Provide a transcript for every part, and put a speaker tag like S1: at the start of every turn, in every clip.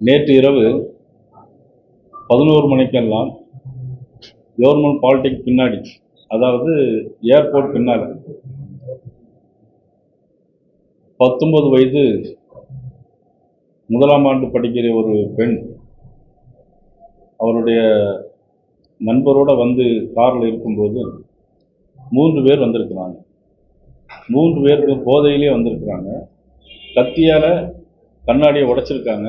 S1: நேற்று இரவு பதினோரு மணிக்கெல்லாம் கவர்மெண்ட் பாலிடெக் பின்னாடி அதாவது ஏர்போர்ட் பின்னால் பத்தொன்பது வயது முதலாம் ஆண்டு படிக்கிற ஒரு பெண் அவருடைய நண்பரோட வந்து காரில் இருக்கும்போது மூன்று பேர் வந்திருக்கிறாங்க. மூன்று பேருக்கு போதையிலே வந்திருக்கிறாங்க. கத்தியால் கண்ணாடியை உடைச்சிருக்காங்க.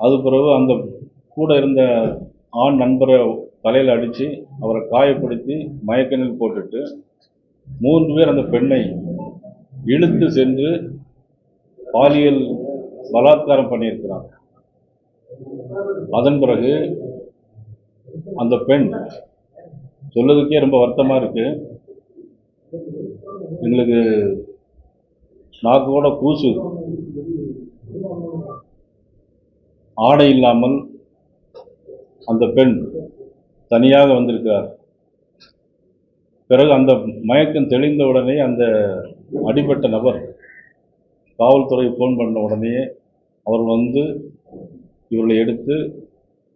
S1: அது பிறகு அந்த கூட இருந்த ஆண் நண்பரை தலையில் அடித்து அவரை காயப்படுத்தி மயக்கணில் போட்டுட்டு மூன்று பேர் அந்த பெண்ணை இழுத்து சென்று பாலியல் பலாத்காரம் பண்ணியிருக்கிறாங்க அதன் பிறகு அந்த பெண் சொல்லதுக்கே ரொம்ப வருத்தமாக இருக்குது எங்களுக்கு நாக்கோட கூசு ஆடை இல்லாமல் அந்த பெண் தனியாக வந்திருக்கிறார். பிறகு அந்த மயக்கம் தெளிந்த உடனே அந்த அடிபட்ட நபர் காவல்துறை ஃபோன் பண்ண உடனே அவர் வந்து இவர்களை எடுத்து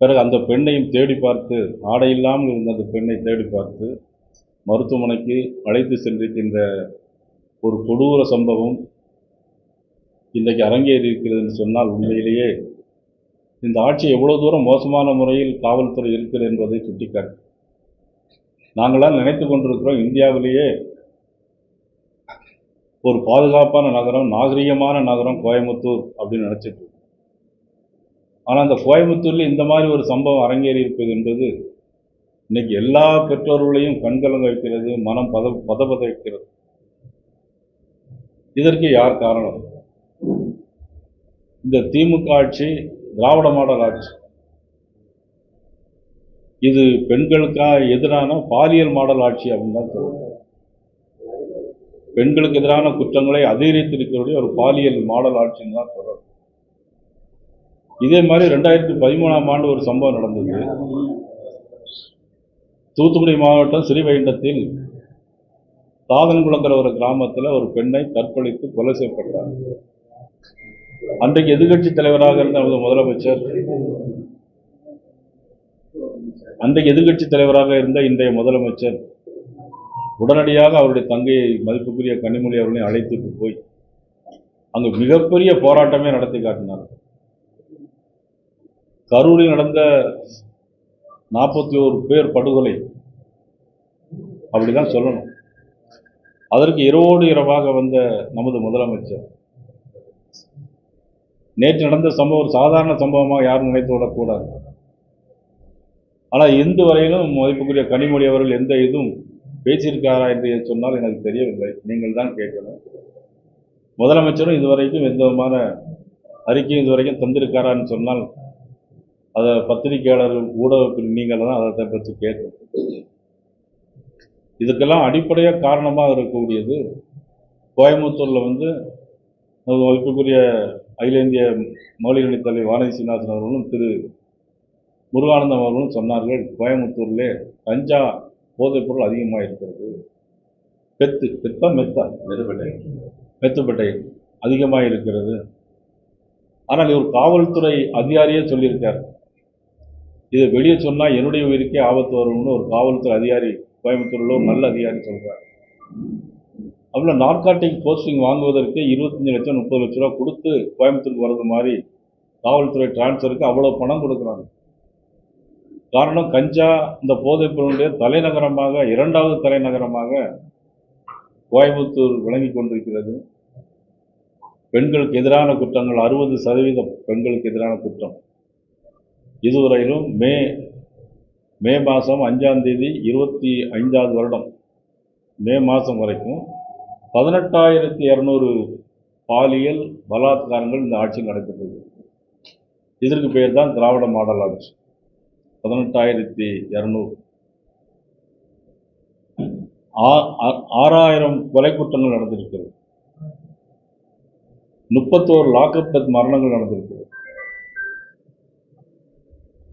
S1: பிறகு அந்த பெண்ணையும் தேடி பார்த்து ஆடை இல்லாமல் இருந்த அந்த பெண்ணை தேடி பார்த்து மருத்துவமனைக்கு அழைத்து சென்றிருக்கின்ற ஒரு கொடூர சம்பவம் இன்றைக்கு அரங்கேறி இருக்கிறதுன்னு சொன்னால் உண்மையிலேயே இந்த ஆட்சி எவ்வளோ தூரம் மோசமான முறையில் காவல்துறை இருக்கிறது என்பதை சுட்டிக்காட்டு. நாங்களாம் நினைத்து கொண்டிருக்கிறோம் இந்தியாவிலேயே ஒரு பாதுகாப்பான நகரம் நாகரிகமான நகரம் கோயம்புத்தூர் அப்படின்னு நினச்சிட்டு ஆனால் அந்த கோயம்புத்தூரில் இந்த மாதிரி ஒரு சம்பவம் அரங்கேறி இருப்பது என்பது இன்னைக்கு எல்லா பெற்றோர்களையும் கண்கலங்க வைக்கிறது மனம் பத பதபத வைக்கிறது இதற்கு யார் காரணம்? இந்த திமுக ஆட்சி திராவிட மாடல் ஆட்சி. இது பெண்களுக்காக எதிரான பாலியல் மாடல் ஆட்சி அப்படின்னு தான் சொல்லுவாங்க பெண்களுக்கு எதிரான குற்றங்களை அதிகரித்திருக்கக்கூடிய ஒரு பாலியல் மாடல் ஆட்சின்னு தான் சொல்றோம் இதே மாதிரி ரெண்டாயிரத்தி பதிமூணாம் ஆண்டு ஒரு சம்பவம் நடந்தது. தூத்துக்குடி மாவட்டம் ஸ்ரீவைண்டத்தில் தாதன்குளங்கிற ஒரு கிராமத்தில் ஒரு பெண்ணை கற்பழித்து கொலை செய்யப்பட்டார் அன்றைக்கு எதிர்கட்சி தலைவராக இருந்த நமது முதலமைச்சர் அன்றைக்கு எதிர்கட்சி தலைவராக இருந்த இன்றைய முதலமைச்சர் உடனடியாக அவருடைய தங்கையை மதிப்புக்குரிய கனிமொழி அவர்களையும் அழைத்துட்டு போய் அங்கு மிகப்பெரிய போராட்டமே நடத்தி காட்டினார். கரூரில் நடந்த நாற்பத்தி ஓரு பேர் படுகொலை அப்படிதான் சொல்லணும். அதற்கு இரவோடு இரவாக வந்த நமது முதலமைச்சர் நேற்று நடந்த சம்பவம் ஒரு சாதாரண சம்பவமாக யாரும் நினைத்து விடக்கூடாது ஆனால் இந்து வரையிலும் மதிப்புக்குரிய கனிமொழி அவர்கள் எந்த இதுவும் பேசியிருக்காரா என்று சொன்னால் எனக்கு தெரியவில்லை. நீங்கள் தான் கேட்கணும். முதலமைச்சரும் இதுவரைக்கும் எந்த விதமான அறிக்கையும் இதுவரைக்கும் தந்திருக்காரான்னு சொன்னால் அதை பத்திரிகையாளர் ஊடகத்தில் நீங்கள் தான் அதை பற்றி கேட்கணும். இதுக்கெல்லாம் அடிப்படையாக காரணமாக இருக்கக்கூடியது கோயம்புத்தூரில் வந்து மதிப்புக்குரிய அகில இந்திய மகளிர் அணி தலைவர் வானதி சீனிவாசன் அவர்களும் திரு முருகானந்தம் அவர்களும் சொன்னார்கள் கோயம்புத்தூரிலே கஞ்சா போதைப் பொருள் அதிகமாக இருக்கிறது. பெத்து பெத்தா மெத்தா? மெதுப்பட்டை. மெத்துப்பட்டை அதிகமாக இருக்கிறது. ஆனால் இவர் காவல்துறை அதிகாரியே சொல்லியிருக்கார். இதை வெளியே சொன்னால் என்னுடைய உயிருக்கே ஆபத்து வரும்னு ஒரு காவல்துறை அதிகாரி கோயம்புத்தூரில் ஒரு நல்ல அதிகாரி சொல்றார். அவ்வளோ நார்காட்டிக் போஸ்டிங் வாங்குவதற்கு இருபத்தஞ்சி லட்சம் முப்பது லட்ச ரூபா கொடுத்து கோயம்புத்தூருக்கு வர்றது மாதிரி காவல்துறை டிரான்ஸ்ஃபருக்கு அவ்வளோ பணம் கொடுக்குறாங்க. காரணம் கஞ்சா இந்த போதைப்பொருளுடைய தலைநகரமாக இரண்டாவது தலைநகரமாக கோயம்புத்தூர் விளங்கி கொண்டிருக்கிறது. பெண்களுக்கு எதிரான குற்றங்கள் அறுபது சதவீதம் பெண்களுக்கு எதிரான குற்றம். இதுவரையிலும் மே மே மாதம் அஞ்சாம் தேதி இருபத்தி ஐந்தாவது வருடம். மே மாதம் வரைக்கும் பதினெட்டாயிரத்தி இரநூறு பாலியல் பலாத்காரங்கள் இந்த ஆட்சி நடைபெற்றது. இதற்கு பேர் தான் திராவிட மாடல் ஆட்சி. பதினெட்டாயிரத்தி இரநூறு. ஆறாயிரம் கொலை குற்றங்கள் நடந்திருக்கிறது. முப்பத்தோரு லாக்அப் டெத் மரணங்கள் நடந்திருக்கிறது.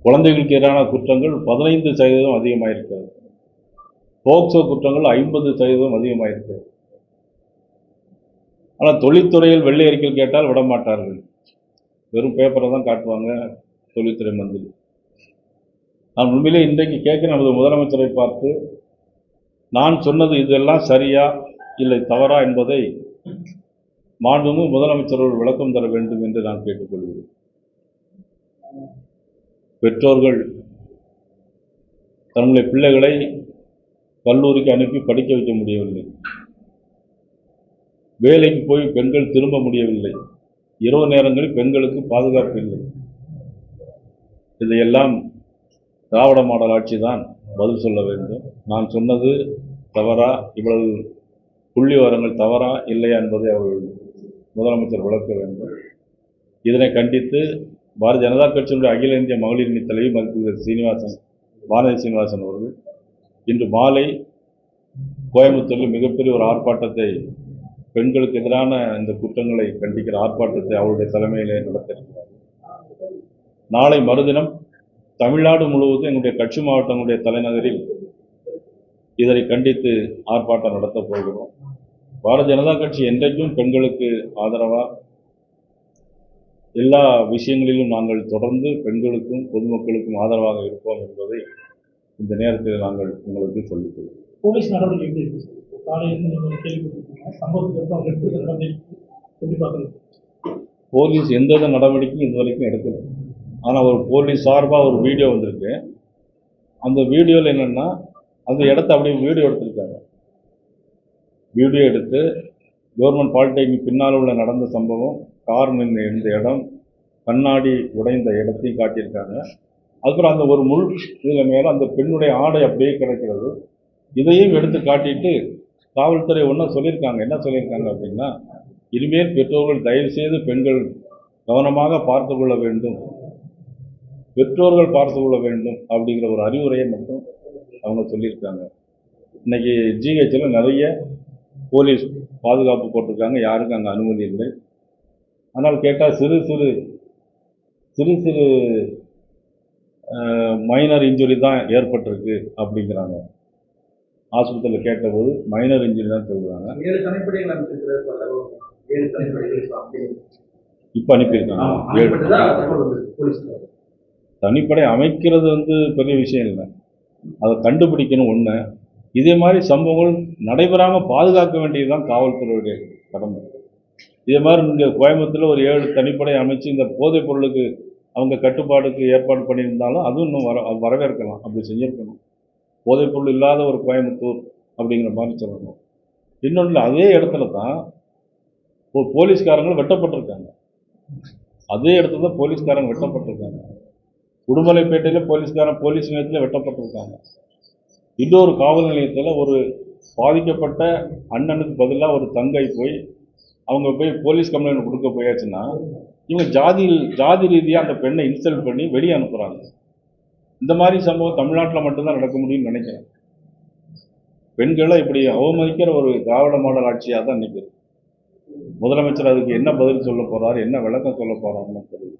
S1: குழந்தைகளுக்கு எதிரான குற்றங்கள் பதினைந்து சதவீதம் அதிகமாயிருக்கிறது. போக்சோ குற்றங்கள் ஐம்பது சதவீதம் அதிகமாயிருக்கிறது. ஆனால் தொழில்துறையில் வெள்ளை அறிக்கை கேட்டால் விட மாட்டார்கள். வெறும் பேப்பரை தான் காட்டுவாங்க தொழில்துறை மந்திரி. நான் உண்மையிலே இன்றைக்கு கேட்க நமது முதலமைச்சரை பார்த்து நான் சொன்னது இதெல்லாம் சரியா இல்லை தவறா என்பதை மாண்புமிகு முதலமைச்சர் ஒரு விளக்கம் தர வேண்டும் என்று நான் கேட்டுக்கொள்கிறேன். பெற்றோர்கள் தன்னுடைய பிள்ளைகளை கல்லூரிக்கு அனுப்பி படிக்க வைக்க முடியவில்லை. வேலைக்கு போய் பெண்கள் திரும்ப முடியவில்லை. இரவு நேரங்களில் பெண்களுக்கு பாதுகாப்பு இல்லை. இதையெல்லாம் திராவிட மாடல் ஆட்சி தான் பதில் சொல்ல வேண்டும். நான் சொன்னது தவறா இவ்வளவு புள்ளி விவரங்கள் தவறா இல்லையா என்பதை அவர்கள் முதலமைச்சர் விளக்க வேண்டும். இதனை கண்டித்து பாரதிய ஜனதா கட்சியினுடைய அகில இந்திய மகளிர் அணி தலைவி மருத்துவர் சீனிவாசன் வானதி சீனிவாசன் அவர்கள் இன்று மாலை கோயம்புத்தூரில் மிகப்பெரிய ஒரு ஆர்ப்பாட்டத்தை பெண்களுக்கு எதிரான இந்த குற்றங்களை கண்டிக்கிற ஆர்ப்பாட்டத்தை அவருடைய தலைமையிலே நடத்திருக்கிறார் நாளை மறுதினம் தமிழ்நாடு முழுவதும் எங்களுடைய கட்சி மாவட்டங்களுடைய தலைநகரில் இதனை கண்டித்து ஆர்ப்பாட்டம் நடத்தப் போகிறோம். பாரதிய ஜனதா கட்சி என்றைக்கும் பெண்களுக்கு ஆதரவா? எல்லா விஷயங்களிலும் நாங்கள் தொடர்ந்து பெண்களுக்கும் பொதுமக்களுக்கும் ஆதரவாக இருப்போம் என்பதை இந்த நேரத்தில் நாங்கள் உங்களுக்கு சொல்லிக்கொள்வோம்
S2: போலீஸ் நடவடிக்கை எப்படி நீங்கள் கேள்விப்பட்டிருக்கீங்க சம்பவத்துக்கு அப்புறம் அவங்க நடவடிக்கை எப்படி
S1: போலீஸ் எந்தவித நடவடிக்கையும் இது வரைக்கும் எடுக்கல. ஆனால் ஒரு போலீஸ் சார்பாக ஒரு வீடியோ வந்திருக்கு. அந்த வீடியோவில் என்னென்னா அந்த இடத்த அப்படியே வீடியோ எடுத்திருக்காங்க. வீடியோ எடுத்து கவர்மெண்ட் பாலிடெக்னிக் பின்னால் உள்ள நடந்த சம்பவம் கார் நின்று இருந்த இடம் கண்ணாடி உடைந்த இடத்தையும் காட்டியிருக்காங்க. அதுக்கப்புறம் அந்த ஒரு முள் இதில் மேலே அந்த பெண்ணுடைய ஆடை அப்படியே கிடக்கிறது. இதையும் எடுத்து காட்டிட்டு காவல்துறை ஒன்றும் சொல்லியிருக்காங்க. என்ன சொல்லியிருக்காங்க அப்படின்னா இனிமேல் பெற்றோர்கள் தயவுசெய்து பெண்கள் கவனமாக பார்த்து கொள்ள வேண்டும். பெற்றோர்கள் பார்த்து கொள்ள வேண்டும் அப்படிங்கிற ஒரு அறிவுரையை மட்டும் அவங்க சொல்லியிருக்காங்க. இன்னைக்கு ஜிஹெச்சில் நிறைய போலீஸ் பாதுகாப்பு போட்டிருக்காங்க. யாருக்கும் அங்கே அனுமதி இல்லை. ஆனால் கேட்டால் சிறு சிறு சிறு சிறு மைனர் இன்ஜுரி தான் ஏற்பட்டிருக்கு அப்படிங்கிறாங்க. ஆஸ்பத்திரியில் கேட்டபோது மைனர் இன்ஜுரி தான் சொல்கிறாங்க
S3: இப்ப
S1: அனுப்பியிருக்காங்க. தனிப்படை அமைக்கிறது வந்து பெரிய விஷயம் இல்லை. அதை கண்டுபிடிக்கணும் ஒன்று இதே மாதிரி சம்பவங்கள் நடைபெறாமல் பாதுகாக்க வேண்டியதுதான் காவல்துறையுடைய கடமை. இதே மாதிரி இங்கே கோயம்புத்தூரில் ஒரு ஏழு தனிப்படை அமைச்சு இந்த போதைப் பொருளுக்கு அவங்க கட்டுப்பாடுக்கு ஏற்பாடு பண்ணியிருந்தாலும் அதுவும் இன்னும் வர வரவேற்கலாம். அப்படி செஞ்சிருக்கணும் போதைப்பொருள் இல்லாத ஒரு கோயம்புத்தூர் அப்படிங்கிற மாதிரி சொல்லணும். இன்னொன்று அதே இடத்துல தான் இப்போ போலீஸ்காரங்களும் வெட்டப்பட்டிருக்காங்க. அதே இடத்துல தான் போலீஸ்காரங்க வெட்டப்பட்டிருக்காங்க. உடுமலைப்பேட்டையில் போலீஸ்காரன் போலீஸ் நிலையத்தில் வெட்டப்பட்டிருக்காங்க. இன்னொரு காவல் நிலையத்தில் ஒரு பாதிக்கப்பட்ட அண்ணனுக்கு பதிலாக ஒரு தங்கை போய் அவங்க போய் போலீஸ் கம்ப்ளைண்ட் கொடுக்க போயாச்சுன்னா இவங்க ஜாதி ஜாதி ரீதியாக அந்த பெண்ணை இன்சல்ட் பண்ணி வெளியே அனுப்புகிறாங்க இந்த மாதிரி சம்பவம் தமிழ்நாட்டில் மட்டும்தான் நடக்க முடியும்னு நினைக்கிறேன். பெண்களை இப்படி அவமதிக்கிற ஒரு திராவிட மாடல் ஆட்சியாக தான் நிற்குது முதலமைச்சர் அதுக்கு என்ன பதில் சொல்ல போறாரு என்ன விளக்கம் சொல்ல போறாருன்னு
S2: பார்க்குறீங்க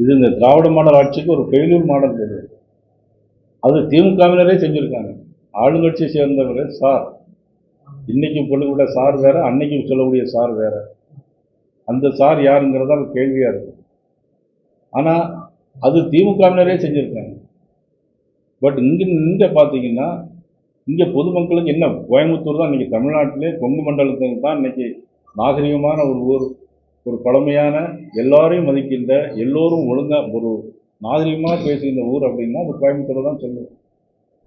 S1: இது இந்த திராவிட மாடல் ஆட்சிக்கு ஒரு ஃபெயிலியர் மாடல் இது அது திமுகவினரே செஞ்சிருக்காங்க. ஆளுங்கட்சியை சேர்ந்தவர் சார். இன்னைக்கு சொல்லக்கூடிய சார் வேற அன்னைக்கு சொல்லக்கூடிய சார் வேற. அந்த சார் யாருங்கிறதா கேள்வியாக இருக்கு. ஆனால் அது திமுகவினரே செஞ்சுருக்காங்க. பட் இங்கே இங்கே பார்த்தீங்கன்னா இங்கே பொதுமக்களுக்கு என்ன கோயம்புத்தூர் தான் இன்றைக்கி தமிழ்நாட்டிலே கொங்கு மண்டலத்துக்கு தான் இன்றைக்கி நாகரிகமான ஒரு ஊர் ஒரு பழமையான எல்லாரையும் மதிக்கின்ற எல்லோரும் ஒழுங்காக ஒரு நாகரிகமாக பேசுகின்ற ஊர் அப்படின்னா அது கோயம்புத்தூர் தான் சொல்லுவோம்.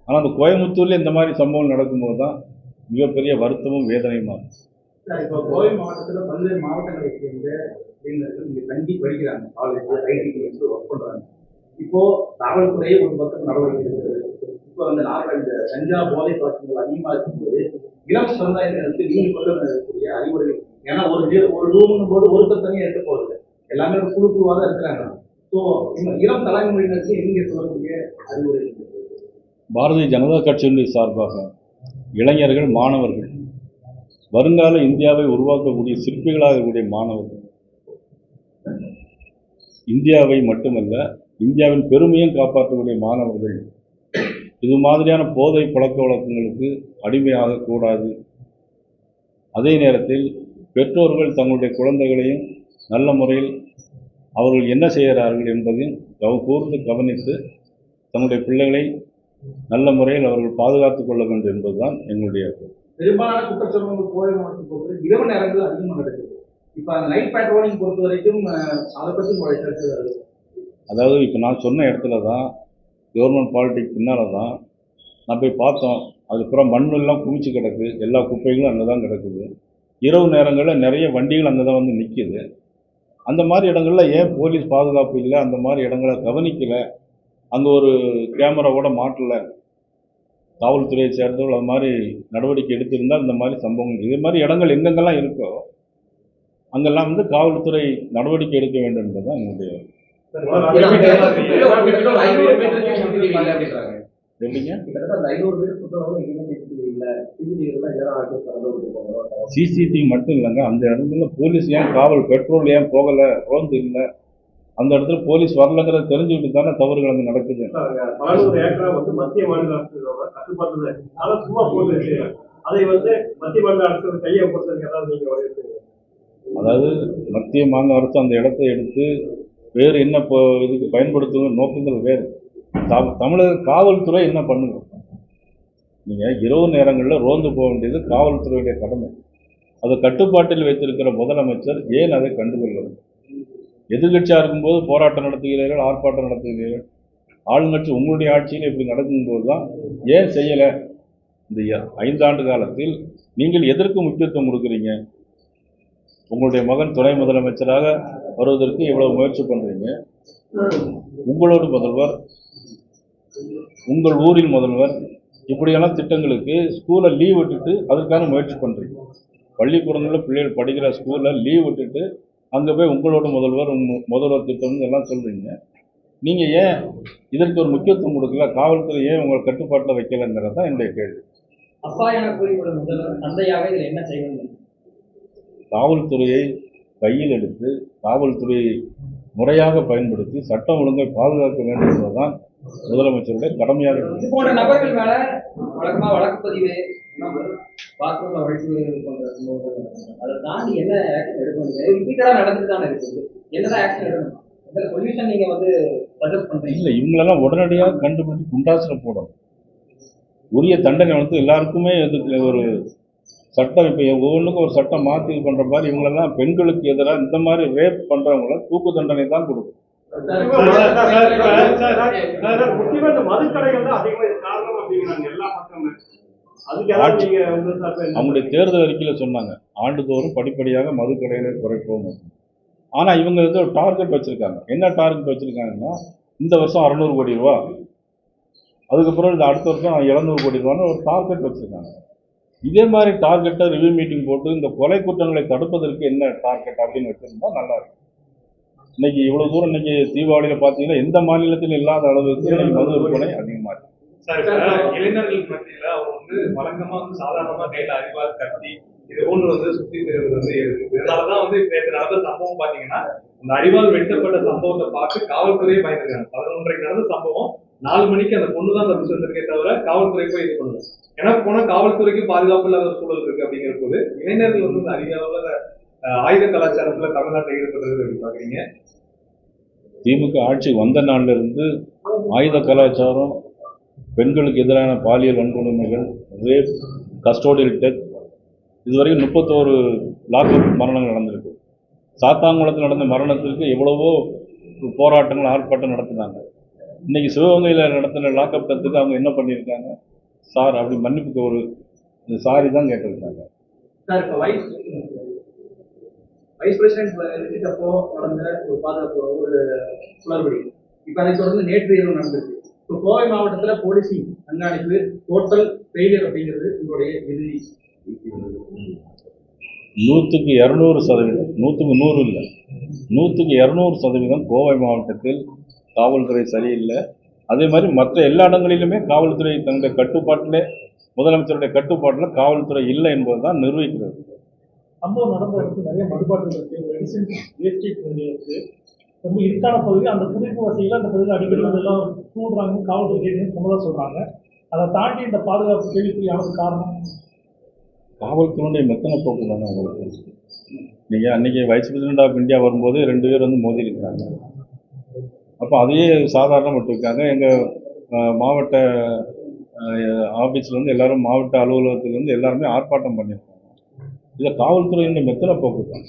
S1: ஆனால் அந்த கோயம்புத்தூரில் இந்த மாதிரி சம்பவம் நடக்கும்போது தான் மிகப்பெரிய வருத்தமும் வேதனையுமா இருக்கும்
S3: சார், இப்போ கோவை மாவட்டத்தில் பல்வேறு மாவட்டங்களை சேர்ந்த இளைஞர்கள் இங்கே தங்கி படிக்கிறாங்க. காலேஜ் ஐடி ஒர்க் பண்ணுறாங்க இப்போ காவல்துறை ஒரு பக்கம் நடவடிக்கை எடுக்கிறது இப்போ வந்து நாட்டில் இந்த கஞ்சா போதை பழக்கங்கள் அதிகமாக இருக்கும்போது இளம் சமுதாயத்தினருக்கு நீங்க கொண்டு வரக்கூடிய அறிவுரைகள் ஏன்னா ஒரு ஒரு ரூம்னு போது ஒருத்தர் தனியாக எடுக்க போகுது. எல்லாமே ஒரு குழு குழுவாக தான் இருக்கிறாங்க. ஸோ இளம் தலைமுறையினருக்கு நீங்க சொல்லக்கூடிய அறிவுரைகள்
S1: பாரதிய ஜனதா கட்சியினுடைய சார்பாக இளைஞர்கள் மாணவர்கள் வருங்கால இந்தியாவை உருவாக்கக்கூடிய சிற்பிகளாக இருக்கக்கூடிய மாணவர்கள் இந்தியாவை மட்டுமல்ல இந்தியாவின் பெருமையும் காப்பாற்றக்கூடிய மாணவர்கள். இது மாதிரியான போதை பழக்க வழக்கங்களுக்கு அடிமையாக கூடாது. அதே நேரத்தில் பெற்றோர்கள் தங்களுடைய குழந்தைகளையும் நல்ல முறையில் அவர்கள் என்ன செய்கிறார்கள் என்பதையும் கவ கூர்ந்து கவனித்து தங்களுடைய பிள்ளைகளை நல்ல முறையில் அவர்கள் பாதுகாத்து கொள்ள வேண்டும் என்பதுதான் எங்களுடைய
S3: பெரும்பாலான குற்றச்சம்பவங்கள் கோவை மாவட்டத்தை பொறுத்தவரை இரவு நேரங்கள் அதிகமாக நடக்குது. இப்போ அந்த நைட் பேட்ரோலிங் பொறுத்த வரைக்கும் அதை பற்றி உங்களுடைய கருத்து வருது
S1: அதாவது இப்போ நான் சொன்ன இடத்துல தான் கவர்மெண்ட் பாலிட்டிக் பின்னால் தான் நான் போய் பார்த்தோம். அதுக்கப்புறம் மண்ணெல்லாம் குமிச்சு கிடக்கு. எல்லா குப்பைகளும் அங்கே தான் கிடக்குது. இரவு நேரங்களில் நிறைய வண்டிகள் அங்கே தான் வந்து நிற்கிது அந்த மாதிரி இடங்களில் ஏன் போலீஸ் பாதுகாப்பு இல்லை? அந்த மாதிரி இடங்களை கவனிக்கலை. அங்கே ஒரு கேமராவோட மாட்டலை. காவல்துறையை சேர்ந்தவர்கள் அது மாதிரி நடவடிக்கை எடுத்திருந்தால் இந்த மாதிரி சம்பவங்கள் இது மாதிரி இடங்கள் எங்கெங்கெல்லாம் இருக்கோ அங்கெல்லாம் வந்து காவல்துறை நடவடிக்கை எடுக்க வேண்டும் என்னுடைய
S3: ஆட்கள் திறந்து விட்டுருப்பாங்க
S1: சிசிடிவி மட்டும் இல்லைங்க. அந்த இடத்துல போலீஸ் ஏன் காவல் பெட்ரோல் ஏன் போகலை ரோந்து இல்லை. அந்த இடத்துல போலீஸ் வரலங்கிறத தெரிஞ்சுக்கிட்டு தானே தவறுகள் அங்கே நடக்குது.
S4: மத்திய மாநில
S1: அதாவது மத்திய மாநில அரசு அந்த இடத்தை எடுத்து வேறு என்ன இப்போ இதுக்கு பயன்படுத்தும் நோக்கங்கள் வேறு. தமிழக காவல்துறை என்ன பண்ணுங்க நீங்கள் இரவு நேரங்களில் ரோந்து போக வேண்டியது காவல்துறையுடைய கடமை. அதை கட்டுப்பாட்டில் வைத்திருக்கிற முதலமைச்சர் ஏன் அதை கண்டுகொள்ளவில்லை? எதிர்கட்சியாக இருக்கும்போது போராட்டம் நடத்துகிறீர்கள் ஆர்ப்பாட்டம் நடத்துகிறீர்கள். ஆளுங்கட்சி உங்களுடைய ஆட்சியில் இப்படி நடக்கும்போது தான் ஏன் செய்யலை? இந்த ஐந்தாண்டு காலத்தில் நீங்கள் எதற்கு முக்கியத்துவம் கொடுக்குறீங்க? உங்களுடைய மகன் துணை முதலமைச்சராக வருவதற்கு இவ்வளவு முயற்சி பண்ணுறீங்க உங்களோட முதல்வர் உங்கள் ஊரின் முதல்வர் இப்படியெல்லாம் திட்டங்களுக்கு ஸ்கூலை லீவ் விட்டுட்டு அதுக்கான முயற்சி பண்ணுறீங்க பள்ளிக்கூடங்களில் பிள்ளைகள் படிக்கிற ஸ்கூலில் லீவ் விட்டுட்டு அங்கே போய் உங்களோட முதல்வர் முதல்வர் திட்டம்னு எல்லாம் சொல்றீங்க. நீங்க ஏன் இதற்கு ஒரு முக்கியத்துவம் கொடுக்கல? காவல்துறை ஏன் உங்கள் கட்டுப்பாட்டில் வைக்கலைங்கிறது தான் என்னுடைய கேள்வி.
S5: அப்பா என கூறிக்கொள்ளும் முதல்வர் தந்தையாக இதில் என்ன வேண்டும்
S1: காவல்துறையை கையில் எடுத்து காவல்துறையை முறையாக பயன்படுத்தி சட்டம் ஒழுங்கை பாதுகாக்க வேண்டும் என்பதுதான் முதலமைச்சருடைய கடமையாக
S5: இது போன்ற நபர்கள் மேல வழக்கமா வழக்கு பதிவு பாத்ரூம்ல வழக்கு போன்ற சம்பவங்கள் நடக்குது. அதை தாண்டி என்ன ஆக்ஷன் எடுக்கணும்? ரிப்பீட்டடா நடந்துட்டு தானே இருக்குது. என்னதான் ஆக்ஷன் எடுக்கணும்? இந்த சொல்யூஷன் நீங்க வந்து சஜஸ்ட் பண்றீங்க?
S1: இல்லை இவங்களெல்லாம் உடனடியாக கண்டுபிடிச்சு குண்டாசில் போடணும். உரிய தண்டனை வந்து எல்லாருக்குமே இதுக்கு ஒரு சட்டம் இப்போ ஒவ்வொன்றுக்கும் ஒரு சட்டம் மாற்றி இது பண்ணுற மாதிரி இவங்களெல்லாம் பெண்களுக்கு எதிராக இந்த மாதிரி ரேப் பண்ணுறவங்கள தூக்கு தண்டனை தான் கொடுக்கும். அவங்களுடைய தேர்தல் அறிக்கையில் சொன்னாங்க. ஆண்டுதோறும் படிப்படியாக மதுக்கடைகளை குறைப்போம் ஆனால் இவங்க வந்து ஒரு டார்கெட் வச்சுருக்காங்க. என்ன டார்கெட் வச்சுருக்காங்கன்னா இந்த வருஷம் அறநூறு கோடி ரூபா. அதுக்கப்புறம் இந்த அடுத்த வருஷம் எழுநூறு கோடி ரூபான்னு ஒரு டார்கெட் வச்சுருக்காங்க. இதே மாதிரி டார்கெட்டை ரிவ்யூ மீட்டிங் போட்டு இந்த கொலை குற்றங்களை தடுப்பதற்கு என்ன டார்கெட் அப்படின்னு வச்சுருந்தா நல்லாயிருக்கும் இன்னைக்கு இவ்வளவு தூரம் இன்னைக்கு தீபாவளியில் பார்த்தீங்கன்னா எந்த மாநிலத்திலும் இல்லாத அளவுக்கு மது விற்பனை அதிகமாக இருக்கு
S6: இளைஞர்கள் மத்தியில அவங்க வந்து வழக்கமா வந்து சாதாரணமா கையில அறிவால் கத்தி இது போன்று வந்து சுத்தி திரிவது வந்து இருக்கு. இதனாலதான் வந்து நேற்று நடந்த சம்பவம் பாத்தீங்கன்னா அந்த அறிவால் வெட்டப்பட்ட சம்பவத்தை பார்த்து காவல்துறையே பயந்துருக்காங்க. பதினொன்றைக்கு நடந்த சம்பவம் நாலு மணிக்கு அந்த பொண்ணு தான் தப்பிச்சு வந்திருக்கே தவிர காவல்துறை போய் இது பண்ணல. ஏன்னா போனா காவல்துறைக்கு பாதுகாப்பு இல்லாத சூழல் இருக்கு அப்படிங்கிற போது இளைஞர்கள் வந்து அதிக அளவுல ஆயுத கலாச்சாரத்துல தமிழ்நாட்டில் ஈடுபடுறது பாக்குறீங்க?
S1: திமுக ஆட்சி வந்த நாள்ல இருந்து ஆயுத கலாச்சாரம் பெண்களுக்கு எதிரான பாலியல் வன்கொடுமைகள் ரேப் கஸ்டோடியல் டெத் இதுவரைக்கும் முப்பத்தோரு லாக்அப் மரணங்கள் நடந்திருக்கு. சாத்தாங்குளத்தில் நடந்த மரணத்திற்கு எவ்வளவோ போராட்டங்கள் ஆர்ப்பாட்டம் நடத்தினாங்க. இன்னைக்கு சிவகங்கையில் நடத்தின லாக்அப் டெத்துக்கு அவங்க என்ன பண்ணியிருக்காங்க? சார் அப்படி மன்னிப்புக்கு ஒரு சாரி தான் கேட்டிருக்காங்க.
S3: சார் இப்போ வைஸ் பிரசிடென்ட் அப்போ நடந்த ஒரு பாதுகாப்பு ஒரு குளறுபடி இப்போ அதை தொடர்ந்து நேற்று இரவு நடந்திருக்கு. இப்போ கோவை மாவட்டத்தில் போலீசிங் கண்காணிப்பு டோட்டல் ஃபெயிலியர் அப்படிங்கிறது உங்களுடைய இறுதி
S1: நூற்றுக்கு இரநூறு சதவீதம் நூற்றுக்கு நூறு இல்லை. நூற்றுக்கு இரநூறு சதவீதம் கோவை மாவட்டத்தில் காவல்துறை சரியில்லை. அதே மாதிரி மற்ற எல்லா இடங்களிலுமே காவல்துறை தன்னுடைய கட்டுப்பாட்டில் முதலமைச்சருடைய கட்டுப்பாட்டில் காவல்துறை இல்லை என்பதுதான் நிர்வகிக்கிறது
S2: சம்பவம் நடந்த இடத்துல நிறைய மதுபாட்டில் இருக்கு. மெடிசின் வேஸ்டேஜ் இருக்கு. ரொம்ப இருக்கான பகுதி. அந்த குடியிருப்பு வசதியில் அந்த பகுதியில் அடிக்கடி வந்து எல்லாம் தூண்டுறாங்க காவல்துறை சொன்னதாக சொல்றாங்க. அதை தாண்டி இந்த பாதுகாப்பு கேள்விக்குறியானது காரணம்?
S1: காவல்துறையுடைய மெத்தனை போக்கு தானே உங்களுக்கு நீங்கள் அன்றைக்கி வைஸ் பிரசிடென்ட் ஆஃப் இந்தியா வரும்போது ரெண்டு பேர் வந்து மோதி இருக்கிறாங்க அப்போ அதையே சாதாரணமாக விட்டுருக்காங்க எங்கள் மாவட்ட ஆஃபீஸில் வந்து மாவட்ட அலுவலகத்துலேருந்து எல்லாருமே ஆர்ப்பாட்டம் பண்ணியிருக்கோம். இதில் காவல்துறையினுடைய மெத்தனை போக்கு தான்